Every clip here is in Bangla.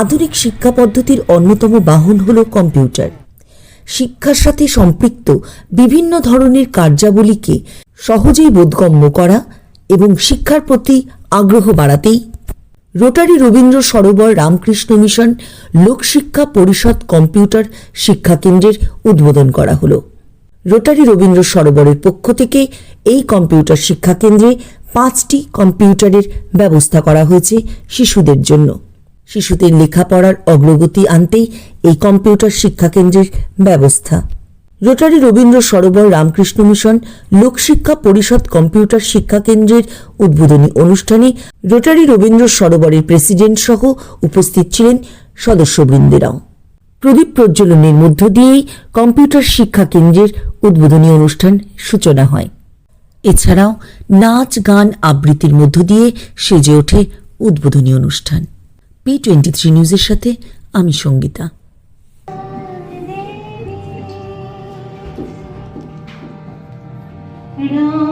আধুনিক শিক্ষা পদ্ধতির অন্যতম বাহন হল কম্পিউটার। শিক্ষার সাথে সম্পৃক্ত বিভিন্ন ধরনের কার্যাবলীকে সহজেই বোধগম্য করা এবং শিক্ষার প্রতি আগ্রহ বাড়াতেই Rotary Rabindra Sarobar Ramakrishna Mission Lokshiksha Parishad computer শিক্ষা কেন্দ্রের উদ্বোধন করা হলো। রোটারি রবীন্দ্র সরোবরের পক্ষ থেকে এই কম্পিউটার শিক্ষা কেন্দ্রে পাঁচটি কম্পিউটারের ব্যবস্থা করা হয়েছে শিশুদের জন্য। শিশুদের লেখাপড়ার অগ্রগতি আনতেই এই কম্পিউটার শিক্ষা কেন্দ্রের ব্যবস্থা। Rotary Rabindra Sarobar Ramakrishna Mission Lokshiksha Parishad computer শিক্ষা কেন্দ্রের উদ্বোধনী অনুষ্ঠানে রোটারি রবীন্দ্র সরোবরের প্রেসিডেন্ট সহ উপস্থিত ছিলেন সদস্যবৃন্দেরাও। প্রদীপ প্রজ্বলনের মধ্য দিয়েই কম্পিউটার শিক্ষা কেন্দ্রের উদ্বোধনী অনুষ্ঠান সূচনা হয়। এছাড়াও নাচ, গান আবৃত্তির মধ্য দিয়ে সেজে ওঠে উদ্বোধনী অনুষ্ঠান। পি টোয়েন্টি থ্রি নিউজের সাথে আমি সঙ্গীতা। राम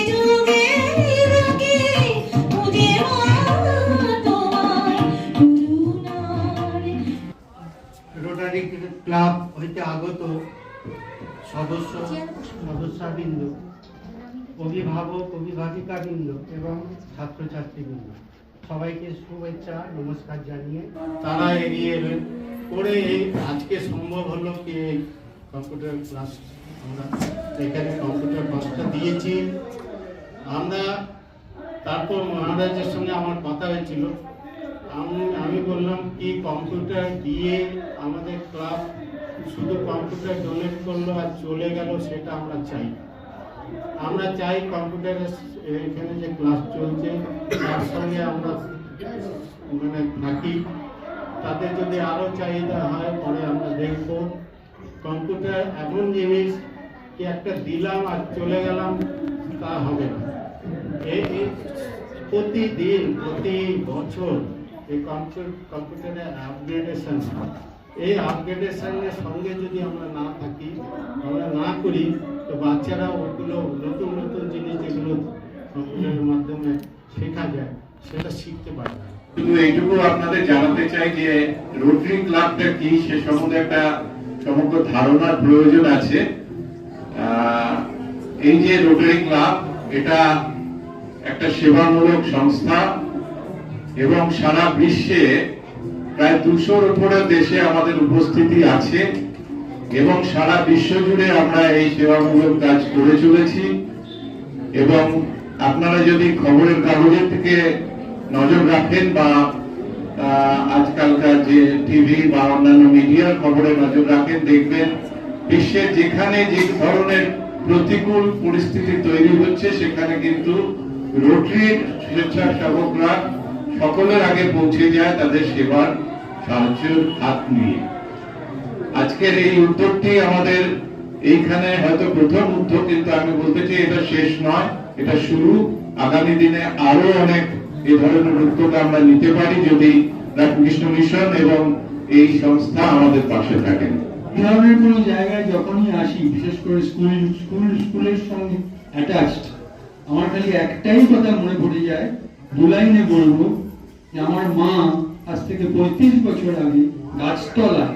আগত সদস্য সদস্যবৃন্দ অভিভাবক অভিভাবিকাবৃন্দ এবং ছাত্রছাত্রীবৃন্দ। সবাইকে শুভেচ্ছা নমস্কার জানিয়ে তারা এগিয়ে এলেন। করে এই আজকে সম্ভব হলো কি কম্পিউটার ক্লাস আমরা এখানে কম্পিউটার ক্লাসটা দিয়েছি। আমরা তারপর মহারাজের সঙ্গে আমার কথা হয়েছিল। আমি আমি বললাম কি কম্পিউটার দিয়ে আমাদের ক্লাব শুধু কম্পিউটার ডোনেট করল আর চলে গেল সেটা আমরা চাই। আমরা চাই কম্পিউটারের এখানে যে ক্লাস চলছে, তার সঙ্গে আমরা মানে থাকি। তাতে যদি আরও চাহিদা হয়, পরে আমরা দেখব। কম্পিউটার এমন জিনিস কি একটা দিলাম আর চলে গেলাম, তা হবে না। এই প্রতিদিন, প্রতি বছর এই কম্পিউটার কম্পিউটারের আপগ্রেডেশন এই আপগ্রেডেশনের সঙ্গে সঙ্গে যদি আমরা না থাকি, আমরা না করি, তো বাচ্চারা ওগুলো নতুন নতুন জিনিস যেগুলো কম্পিউটারের মাধ্যমে শেখা যায়, সেটা শিখতে পারে শুধু এইটুকু আপনাদের জানাতে চাই যে রোটারি ক্লাবটা কি, সে সম্বন্ধে একটা সমগ্র ধারণার প্রয়োজন আছে। এই যে রোটারি ক্লাব, এটা একটা সেবামূলক সংস্থা এবং সারা বিশ্বে প্রায় দুশোর উপরে দেশে আমাদের উপস্থিতি আছে এবং সারা বিশ্ব জুড়ে আমরা এই সেবামূলক কাজ করে চলেছি। এবং আপনারা যদি খবরের কাগজের থেকে নজর রাখেন বা আজকালকার যে টিভি বা অন্যান্য মিডিয়ার খবরে নজর রাখেন, দেখবেন বিশ্বের যেখানে যে ধরনের প্রতিকূল পরিস্থিতি তৈরি হচ্ছে, সেখানে কিন্তু রোটারির স্বেচ্ছাসেবকরা সকলের আগে পৌঁছে যায় তাদের সেবার সাহায্যের হাত নিয়ে। আজকের এই উদ্যোগটি আমাদের এইখানে হয়তো প্রথম উদ্যোগ, কিন্তু আমি বলতে চাই এটা শেষ নয়, এটা শুরু। আগামী দিনে আরও অনেক এই ধরনের উদ্যোগ আমরা নিতে পারি যদি রামকৃষ্ণ মিশন এবং এই সংস্থা আমাদের পাশে থাকেন। এই কোনো জায়গায় যখনই আসি, বিশেষ করে স্কুল স্কুল, স্কুলের সঙ্গে অ্যাটাচড আমার খালি একটাই কথা মনে পড়ে যায় দুলাইনে বলব যে আমার মা আজ থেকে পঁয়ত্রিশ বছর আগে গাছতলায়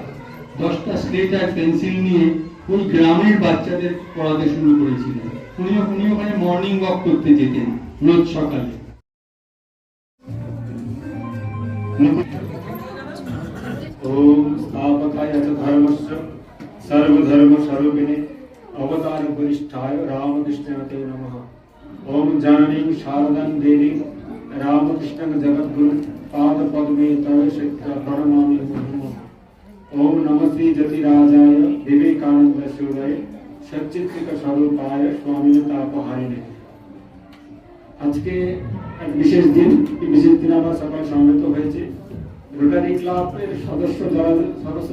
দশটা স্লেট আর পেন্সিল নিয়ে ওই গ্রামের বাচ্চাদের পড়াতে শুরু করেছিলেন উনি উনি ওখানে মর্নিং ওয়াক করতে যেতেন, রোজ সকালে। ওম রামকৃষ্ণ নম। ওম জাননীং শারদাং দেবীং రామకృష్ణ జగద్గురు పాద పద్మే తవ శక్త ప్రణమామి ఓం నమ శ్రీ జతిరాజాయ వివేకానంద శివుడాయ সচিত্রিক স্বরূপায় স্বামী তাপহারিণী। আজকে এক বিশেষ দিন, এই বিশেষ দিন আমরা সবাই সমবেত হয়েছে। রোটারি ক্লাবের সদস্য যারা সদস্য